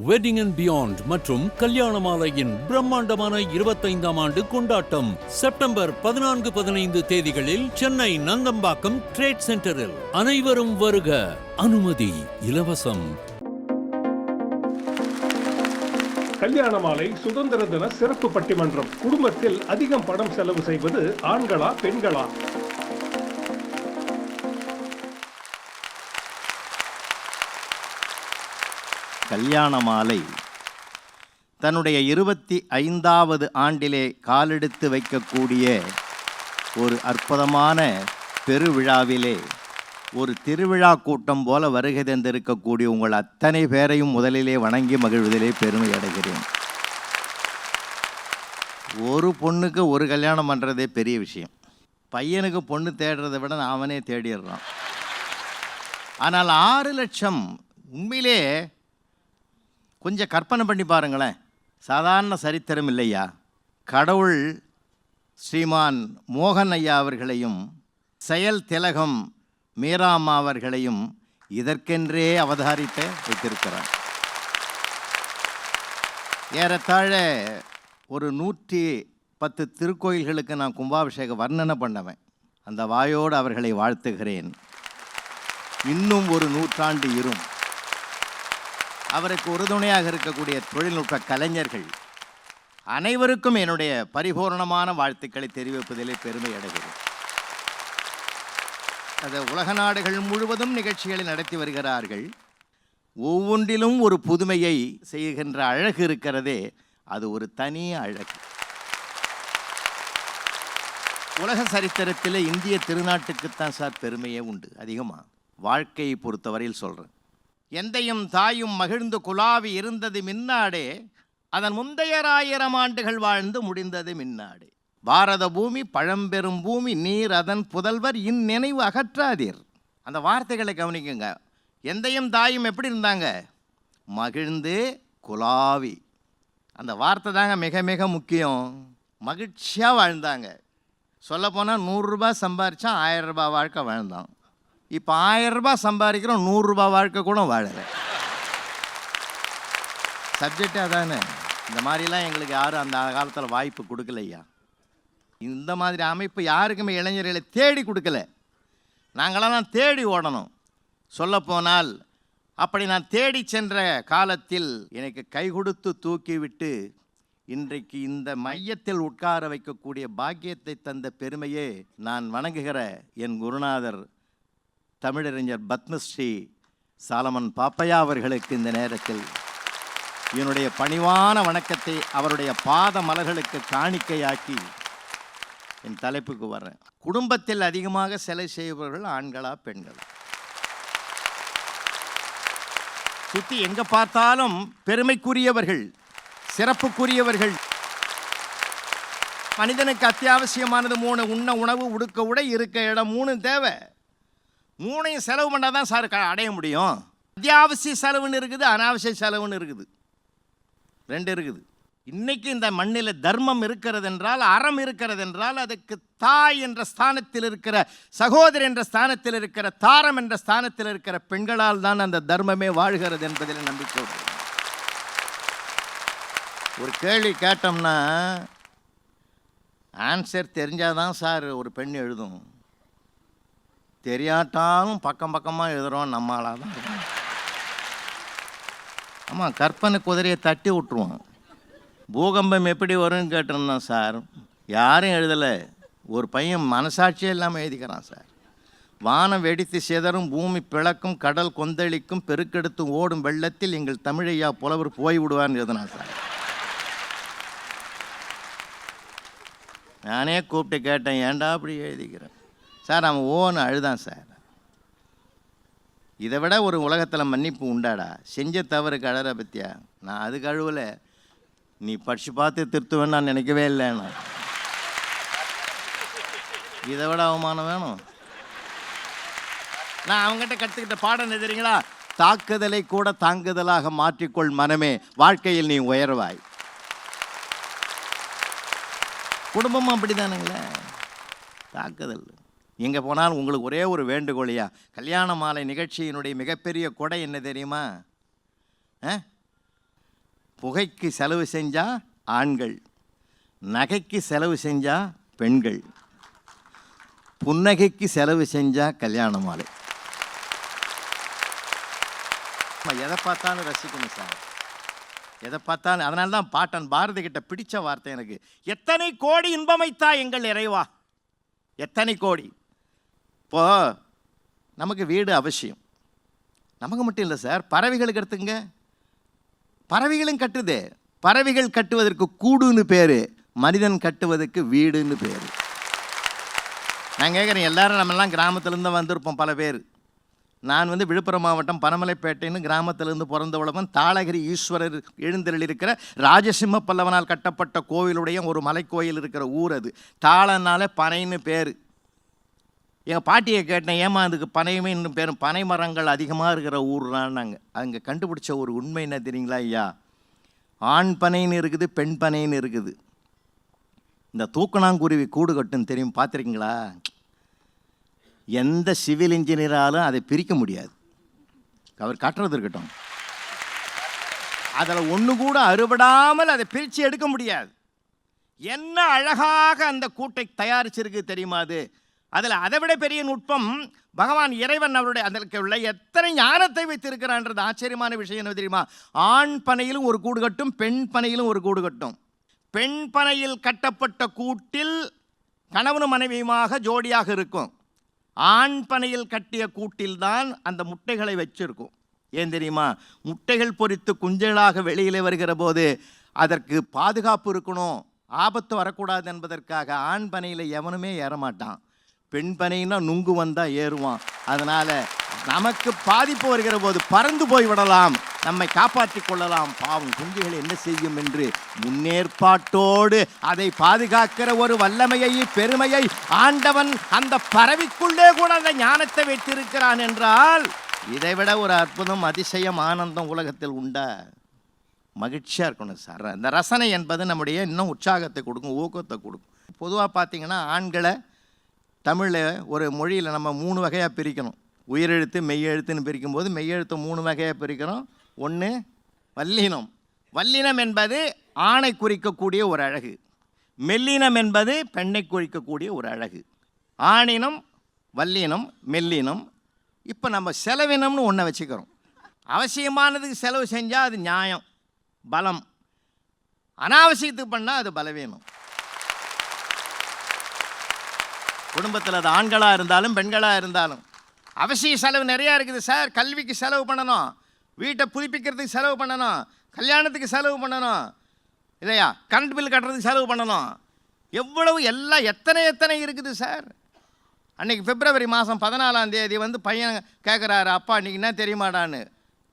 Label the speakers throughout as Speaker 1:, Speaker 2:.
Speaker 1: Wedding and beyond மற்றும் கல்யாண மாலையின் பிரம்மாண்டமான இருபத்தைந்தாம் ஆண்டு கொண்டாட்டம் செப்டம்பர் பதினான்கு பதினைந்து தேதிகளில் சென்னை நந்தம்பாக்கம் ட்ரேட் சென்டரில் அனைவரும் வருக. அனுமதி இலவசம்.
Speaker 2: கல்யாண மாலை சுதந்திர தின சிறப்பு பட்டிமன்றம். குடும்பத்தில் அதிகம் பணம் செலவு செய்வது ஆண்களா பெண்களா?
Speaker 3: கல்யாண மாலை தன்னுடைய இருபத்தி ஐந்தாவது ஆண்டிலே காலெடுத்து வைக்கக்கூடிய ஒரு அற்புதமான பெருவிழாவிலே ஒரு திருவிழா கூட்டம் போல வருகை தந்திருக்கக்கூடிய உங்கள் அத்தனை பேரையும் முதலிலே வணங்கி மகிழ்வதிலே பெருமை அடைகிறேன். ஒரு பொண்ணுக்கு ஒரு கல்யாணம் பண்ணுறதே பெரிய விஷயம். பையனுக்கு பொண்ணு தேடுறதை விட அவனே தேடிடுறான். ஆனால் ஆறு லட்சம் உண்மையிலே கொஞ்சம் கற்பனை பண்ணி பாருங்களேன். சாதாரண சரித்திரம் இல்லையா? கடவுள் ஸ்ரீமான் மோகன் ஐயா அவர்களையும் செயல் திலகம் மீராம்மா அவர்களையும் இதற்கென்றே அவதாரித்து வைத்திருக்கிறார். ஏறத்தாழ ஒரு நூற்றி பத்து திருக்கோயில்களுக்கு நான் கும்பாபிஷேக வர்ணனை பண்ணுவேன். அந்த வாயோடு அவர்களை வாழ்த்துகிறேன். இன்னும் ஒரு நூற்றாண்டு இரும். அவருக்கு உறுதுணையாக இருக்கக்கூடிய தொழில்நுட்ப கலைஞர்கள் அனைவருக்கும் என்னுடைய பரிபூர்ணமான வாழ்த்துக்களை தெரிவிப்பதிலே பெருமை அடைகிறேன். அது உலக நாடுகள் முழுவதும் நிகழ்ச்சிகளை நடத்தி வருகிறார்கள். ஒவ்வொன்றிலும் ஒரு புதுமையை செய்கின்ற அழகு இருக்கிறதே அது ஒரு தனி அழகு. உலக சரித்திரத்தில் இந்திய திருநாட்டுக்குத்தான் சார் பெருமையே உண்டு அதிகமாக வாழ்க்கையை பொறுத்தவரையில் சொல்கிறேன் எந்தையும் தாயும் மகிழ்ந்து குலாவி இருந்தது மின்னாடே அதன் முந்தையராயிரம் ஆண்டுகள் வாழ்ந்து முடிந்தது மின்னாடே. பாரத பூமி பழம்பெரும் பூமி நீர் அதன் புதல்வர் இந்நினைவு அகற்றாதீர். அந்த வார்த்தைகளை கவனிக்குங்க. எந்தையும் தாயும் எப்படி இருந்தாங்க? மகிழ்ந்து குலாவி அந்த வார்த்தை தாங்க மிக மிக முக்கியம். மகிழ்ச்சியாக வாழ்ந்தாங்க. சொல்லப்போனால் நூறுரூபா சம்பாரித்தா ஆயிரம் ரூபாய் வாழ்க்கை வாழ்ந்தான். இப்போ ஆயிரம் ரூபாய் சம்பாதிக்கிறோம் நூறுரூபா வாழ்க்கை கூட வாழலை. சப்ஜெக்ட் அதானே இந்த மாதிரிலாம் எங்களுக்கு யாரும் அந்த காலத்தில் வாய்ப்பு கொடுக்கலையா? இந்த மாதிரி அமைப்பு யாருக்குமே இளைஞர்களை தேடி கொடுக்கல. நாங்களெல்லாம் தேடி ஓடணும். சொல்லப்போனால் அப்படி நான் தேடி சென்ற காலத்தில் எனக்கு கை கொடுத்து தூக்கிவிட்டு இன்றைக்கு இந்த மையத்தில் உட்கார வைக்கக்கூடிய பாக்கியத்தை தந்த பெருமையே நான் வணங்குகிற என் குருநாதர் தமிழறிஞர் பத்மஸ்ரீ சாலமன் பாப்பையா அவர்களுக்கு இந்த நேரத்தில் என்னுடைய பணிவான வணக்கத்தை அவருடைய பாத மலர்களுக்கு காணிக்கையாக்கி என் தலைப்புக்கு வர்றேன். குடும்பத்தில் அதிகமாக சிலை செய்பவர்கள் ஆண்களா பெண்களா? சுற்றி எங்கே பார்த்தாலும் பெருமைக்குரியவர்கள் சிறப்புக்குரியவர்கள். மனிதனுக்கு அத்தியாவசியமானது மூணு உண்ண உணவு உடுக்க உடை இருக்க இடம் மூணு தேவை. மூணையும் செலவு பண்ணால் தான் சார் க- அடைய முடியும். அத்தியாவசிய செலவுன்னு இருக்குது அனாவசிய செலவுன்னு இருக்குது. ரெண்டு இருக்குது. இன்னைக்கு இந்த மண்ணில் தர்மம் இருக்கிறது என்றால் அறம் இருக்கிறது என்றால் அதுக்கு தாய் என்ற ஸ்தானத்தில் இருக்கிற சகோதரி என்ற ஸ்தானத்தில் இருக்கிற தாரம் என்ற ஸ்தானத்தில் இருக்கிற பெண்களால் தான் அந்த தர்மமே வாழ்கிறது என்பதில் நம்பிக்கை ஒரு கேள்வி கேட்டோம்னா ஆன்சர் தெரிஞ்சாதான் சார் ஒரு பெண் எழுதும். தெரியாட்டாலும் பக்கம் பக்கமாக எழுதுகிறோம் நம்மளாக தான் இருக்கும். ஆமாம் கற்பனை குதிரையை தட்டி விட்ருவோம் பூகம்பம் எப்படி வரும்னு கேட்டிருந்தோம் சார். யாரும் எழுதலை. ஒரு பையன் மனசாட்சியே இல்லாமல் எழுதிக்கிறான் சார். வானம் வெடித்து சிதறும் பூமி பிளக்கும் கடல் கொந்தளிக்கும் பெருக்கெடுத்து ஓடும் வெள்ளத்தில் எங்கள் தமிழையா புலவர் போய் விடுவார்னு எழுதினான் சார். நானே கூப்பிட்டு கேட்டேன் ஏன்டா அப்படி எழுதிக்கிறேன் சார் அவன் ஓன்னு அழுதான் சார். இதை விட ஒரு உலகத்தில் மன்னிப்பு உண்டாடா? செஞ்ச தவறுக்கு அழற பத்தியா? நான் அதுக்கு அழுவலை. நீ படிச்சு பார்த்து திருத்துவேன்னு நான் நினைக்கவே இல்லை நான் இதை விட அவமானம் வேணும். நான் அவங்ககிட்ட கற்றுக்கிட்ட பாடம் என்ன தெரியுங்களா? தாக்குதலை கூட தாங்குதலாக மாற்றிக்கொள் மனமே. வாழ்க்கையில் நீ உயர்வாய். குடும்பமும் அப்படி தானுங்களே தாக்குதல். எங்கே போனாலும் உங்களுக்கு ஒரே ஒரு வேண்டுகோளியா? கல்யாண மாலை நிகழ்ச்சியினுடைய மிகப்பெரிய கொடை என்ன தெரியுமா? ஆ? புகைக்கு செலவு செஞ்சா ஆண்கள் நகைக்கு செலவு செஞ்சா பெண்கள் புன்னகைக்கு செலவு செஞ்சா கல்யாண மாலை. எதை பார்த்தாலும் ரசிக்கணும் சார். எதை பார்த்தாலும் அதனால தான் பாட்டன் பாரதி கிட்ட பிடிச்ச வார்த்தை எனக்கு. எத்தனை கோடி இன்பமைத்தா எங்கள் இறைவா? எத்தனை கோடி? இப்போது நமக்கு வீடு அவசியம். நமக்கு மட்டும் இல்லை சார் பறவைகளுக்கு எடுத்துங்க பறவைகளும் கட்டுது. பறவைகள் கட்டுவதற்கு கூடுன்னு பேர் மனிதன் கட்டுவதற்கு வீடுன்னு பேர். நான் கேட்குறேன் எல்லாரும் நம்மெல்லாம் கிராமத்துலேருந்து வந்திருப்போம் பல பேர். நான் வந்து விழுப்புரம் மாவட்டம் பனமலைப்பேட்டைன்னு கிராமத்திலிருந்து பிறந்தவளவன் தாளகிரி ஈஸ்வரர் எழுந்தருள் இருக்கிற ராஜசிம்ம பல்லவனால் கட்டப்பட்ட கோவிலுடைய ஒரு மலைக்கோயில் இருக்கிற ஊர் அது. தாளனால பனைன்னு பேர். எங்கள் பாட்டியை கேட்டேன் ஏமா அதுக்கு பனையுமே இன்னும் பேரும் பனை மரங்கள் அதிகமாக இருக்கிற ஊர்னாங்க அங்கே கண்டுபிடிச்ச ஒரு உண்மை என்ன தெரியுங்களா ஐயா? ஆண் பனைன்னு இருக்குது பெண் பனைன்னு இருக்குது. இந்த தூக்கணாங்குருவி கூடு கட்டும் தெரியும் பார்த்துருக்கீங்களா? எந்த சிவில் இன்ஜினியராலும் அதை பிரிக்க முடியாது. அவர் கட்டுறது இருக்கட்டும். அதில் ஒன்று கூட அறுபடாமல் அதை பிரித்து எடுக்க முடியாது. என்ன அழகாக அந்த கூட்டை தயாரிச்சிருக்கு தெரியுமா அது? அதில் அதை விட பெரிய நுட்பம் பகவான் இறைவன் அவருடைய அதற்கு உள்ள எத்தனை ஞானத்தை வைத்திருக்கிறான்றது ஆச்சரியமான விஷயம் என்ன தெரியுமா? ஆண் பனையிலும் ஒரு கூடு கட்டும் பெண் பனையிலும் ஒரு கூடு கட்டும். பெண் பனையில் கட்டப்பட்ட கூட்டில் கணவனும் மனைவியுமாக ஜோடியாக இருக்கும். ஆண் பனையில் கட்டிய கூட்டில்தான் அந்த முட்டைகளை வச்சிருக்கும். ஏன் தெரியுமா? முட்டைகள் பொறித்து குஞ்சலாக வெளியிலே வருகிற போது அதற்கு பாதுகாப்பு இருக்கணும். ஆபத்து வரக்கூடாது என்பதற்காக ஆண் பனையில் எவனுமே ஏறமாட்டான். பெண் பனைன்னா நுங்கு வந்தால் ஏறுவான். அதனால் நமக்கு பாதிப்பு வருகிற போது பறந்து போய் விடலாம். நம்மை காப்பாற்றிக் கொள்ளலாம். பாவம் குஞ்சுகள் என்ன செய்யும் என்று முன்னேற்பாட்டோடு அதை பாதுகாக்கிற ஒரு வல்லமையை பெருமையை ஆண்டவன் அந்த பறவைக்குள்ளே கூட அந்த ஞானத்தை வைத்திருக்கிறான் என்றால் இதைவிட ஒரு அற்புதம் அதிசயம் ஆனந்தம் உலகத்தில் உண்டா? மகிழ்ச்சியாக இருக்கணும் சார். இந்த ரசனை என்பது நம்முடைய இன்னும் உற்சாகத்தை கொடுக்கும் ஊக்கத்தை கொடுக்கும். பொதுவாக பார்த்தீங்கன்னா ஆண்களை தமிழில் ஒரு மொழியில் நம்ம மூணு வகையாக பிரிக்கணும். உயிரெழுத்து மெய்யெழுத்துன்னு பிரிக்கும்போது மெய்யெழுத்து மூணு வகையாக பிரிக்கிறோம். ஒன்று வல்லினம். வல்லினம் என்பது ஆணை குறிக்கக்கூடிய ஒரு அழகு. மெல்லினம் என்பது பெண்ணை குறிக்கக்கூடிய ஒரு அழகு. ஆணினம் வல்லினம் மெல்லினம். இப்போ நம்ம செலவினம்னு ஒன்றை வச்சுக்கிறோம். அவசியமானதுக்கு செலவு செஞ்சால் அது நியாயம் பலம். அனாவசியத்துக்கு பண்ணால் அது பலவீனம். குடும்பத்தில் அது ஆண்களாக இருந்தாலும் பெண்களாக இருந்தாலும். அவசிய செலவு நிறையா இருக்குது சார். கல்விக்கு செலவு பண்ணணும். வீட்டை புதுப்பிக்கிறதுக்கு செலவு பண்ணணும். கல்யாணத்துக்கு செலவு பண்ணணும். இல்லையா? கரண்ட் பில் கட்டுறதுக்கு செலவு பண்ணணும். எவ்வளவு எல்லாம் எத்தனை எத்தனை இருக்குது சார்? அன்றைக்கி பிப்ரவரி மாதம் பதினாலாம் தேதி வந்து பையன் கேட்குறாரு அப்பா இன்னைக்கு என்ன தெரியுமாடான்னு?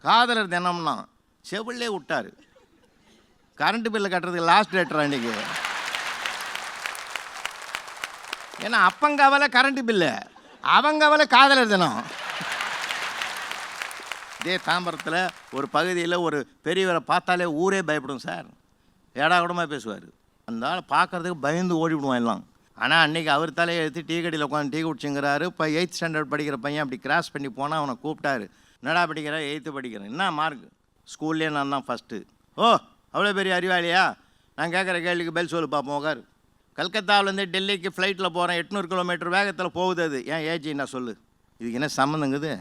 Speaker 3: காதலர் தினம்னா செவிலே விட்டார். கரண்ட் பில்லு கட்டுறதுக்கு லாஸ்ட் டேட்டர் அன்றைக்கி ஏன்னா அப்பங்கவலை கரண்ட் பில்லு. அவங்கவலை காதலர் தினம். இதே தாம்பரத்தில் ஒரு பகுதியில் ஒரு பெரியவரை பார்த்தாலே ஊரே பயப்படும் சார். ஏடா கூடமாக பேசுவார். அந்த ஆள் பார்க்கறதுக்கு பயந்து ஓடிவிடுவோம் எல்லாம். ஆனால் அன்றைக்கி அவர் தலையை எடுத்து டீ கடையில் உட்காந்து டீ குடிச்சுங்கிறாரு. இப்போ எயித் ஸ்டாண்டர்ட் படிக்கிற பையன் அப்படி கிராஸ் பண்ணி போனால் அவனை கூப்பிட்டாரு. என்னடா படிக்கிற? எயித்து படிக்கிறேன் என்ன மார்க் ஸ்கூல்லேயே நான் தான் ஃபஸ்ட்டு ஓ அவ்வளோ பெரிய அறிவாளியா? நான் கேட்குற கேள்விக்கு பதில் சொல்லு பார்ப்போம் உட்காரு. கல்கத்தாவிலேருந்து டெல்லிக்கு ஃப்ளைட்டில் போகிறேன் எட்நூறு கிலோமீட்டர் வேகத்தில் போகுது அது. ஏன் ஏஜி நான் சொல்லு. இதுக்கு என்ன சம்மந்தங்குது?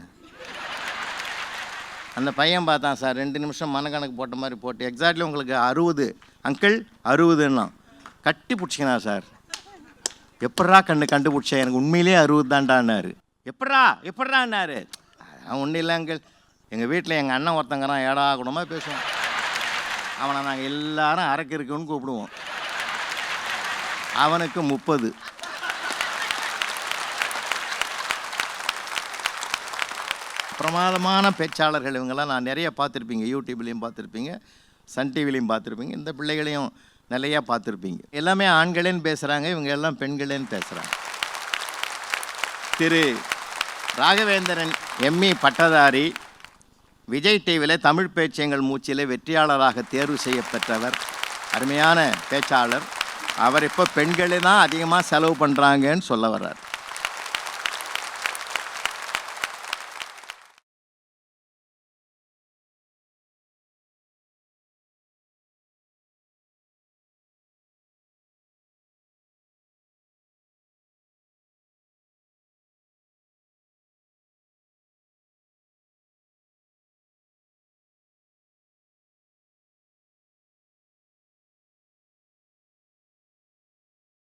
Speaker 3: அந்த பையன் பார்த்தான் சார் ரெண்டு நிமிஷம் மனக்கணக்கு போட்ட மாதிரி போட்டு எக்ஸாக்ட்லி உங்களுக்கு அறுபது. அங்கிள் அறுபதுன்னா கட்டி பிடிச்சிக்கினா சார். எப்பட்றா கண்ணு கண்டுபிடிச்சேன் எனக்கு உண்மையிலேயே அறுபது தான்டான்னாரு எப்பட்றா? எப்பட்றான்னாரு? அதெல்லாம் ஒன்றும் இல்லை அங்கிள் எங்கள் வீட்டில் எங்கள் அண்ணன் ஒருத்தங்கிறான் ஏடா குணமாக பேசுவான். அவனை நாங்கள் எல்லாரும் அரைக்கு இருக்குன்னு கூப்பிடுவோம். அவனுக்கு முப்பது. பிரமாதமான பேச்சாளர்கள் இவங்கெல்லாம் நான் நிறைய பார்த்துருப்பீங்க. யூடியூப்லேயும் பார்த்துருப்பீங்க. சன் டிவிலையும் பார்த்துருப்பீங்க. இந்த பிள்ளைகளையும் நிறையா பார்த்துருப்பீங்க. எல்லாமே ஆண்களேன்னு பேசுகிறாங்க இவங்க எல்லாம் பெண்களேன்னு பேசுகிறாங்க திரு ராகவேந்திரன் எம்இ பட்டதாரி விஜய் டிவியில் தமிழ் பேச்செங்கள் மூச்சில் வெற்றியாளராக தேர்வு செய்யப்பெற்றவர். அருமையான பேச்சாளர். அவர் இப்போ பெண்களே தான் அதிகமாக செலவு பண்ணுறாங்கன்னு சொல்ல வர்றார்.